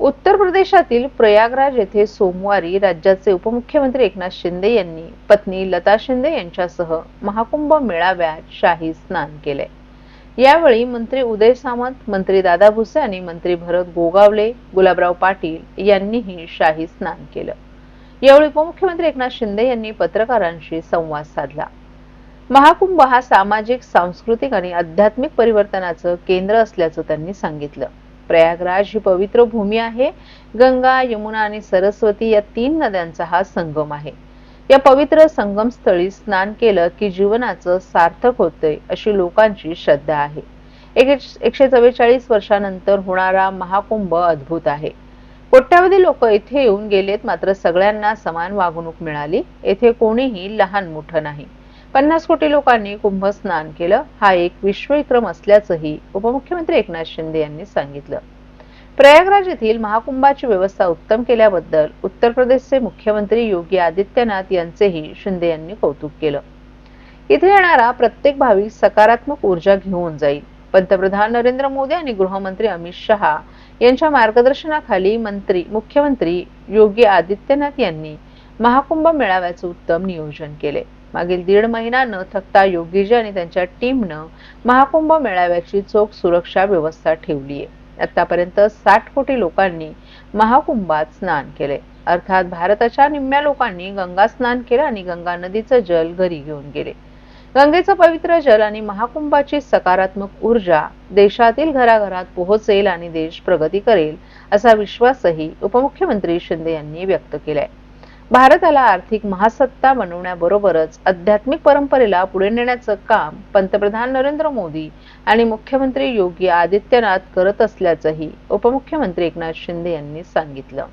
उत्तर प्रदेशातील प्रयागराज येथे सोमवारी राज्याचे उपमुख्यमंत्री एकनाथ शिंदे यांनी पत्नी लता शिंदे यांच्यासह महाकुंभ मेळाव्यात शाही स्नान केले. यावेळी मंत्री उदय सामंत मंत्री दादा भुसे आणि मंत्री भरत गोगावले गुलाबराव पाटील यांनीही शाही स्नान केलं. यावेळी उपमुख्यमंत्री एकनाथ शिंदे यांनी पत्रकारांशी संवाद साधला. महाकुंभ हा सामाजिक सांस्कृतिक आणि आध्यात्मिक परिवर्तनाचं केंद्र असल्याचं त्यांनी सांगितलं. प्रयागराज ही पवित्र भूमी आहे. गंगा यमुना आणि सरस्वती या तीन नद्यांचा हा संगम आहे. या पवित्र संगमस्थळी स्नान केलं की जीवनाचं सार्थक होतंय अशी लोकांची श्रद्धा आहे. एकशे चव्वेचाळीस वर्षानंतर होणारा महाकुंभ अद्भुत आहे. कोट्यावधी लोक येथे येऊन गेलेत मात्र सगळ्यांना समान वागणूक मिळाली. येथे कोणीही लहान मोठं नाही. पन्नास कोटी लोकांनी कुंभ स्नान केलं. हा एक विश्वविक्रम असल्याचंही उपमुख्यमंत्री एकनाथ शिंदे यांनी सांगितलं. प्रयागराज येथील महाकुंभाची व्यवस्था उत्तम केल्याबद्दल उत्तर प्रदेशचे मुख्यमंत्री योगी आदित्यनाथ यांचेही शिंदे यांनी कौतुक केलं. इथे येणारा प्रत्येक भाविक सकारात्मक ऊर्जा घेऊन जाईल. पंतप्रधान नरेंद्र मोदी आणि गृहमंत्री अमित शहा यांच्या मार्गदर्शनाखाली मंत्री मुख्यमंत्री योगी आदित्यनाथ यांनी महाकुंभ मेळाव्याचे उत्तम नियोजन केले. मागील दीड महिना न थकता योगीजी आणि त्यांच्या टीमनं महाकुंभ मेळाव्याची चोख सुरक्षा व्यवस्था ठेवली आहे. आतापर्यंत साठ कोटी लोकांनी महाकुंभात स्नान केले. अर्थात भारताच्या निम्म्या लोकांनी गंगा स्नान केलं आणि गंगा नदीचं जल घरी घेऊन गेले. गंगेचं पवित्र जल आणि महाकुंभाची सकारात्मक ऊर्जा देशातील घराघरात पोहोचेल आणि देश प्रगती करेल असा विश्वासही उपमुख्यमंत्री शिंदे यांनी व्यक्त केलाय. भारताला आर्थिक महासत्ता बनवण्याबरोबरच आध्यात्मिक परंपरेला पुढे नेण्याचं काम पंतप्रधान नरेंद्र मोदी आणि मुख्यमंत्री योगी आदित्यनाथ करत असल्याचंही उपमुख्यमंत्री एकनाथ शिंदे यांनी सांगितलं.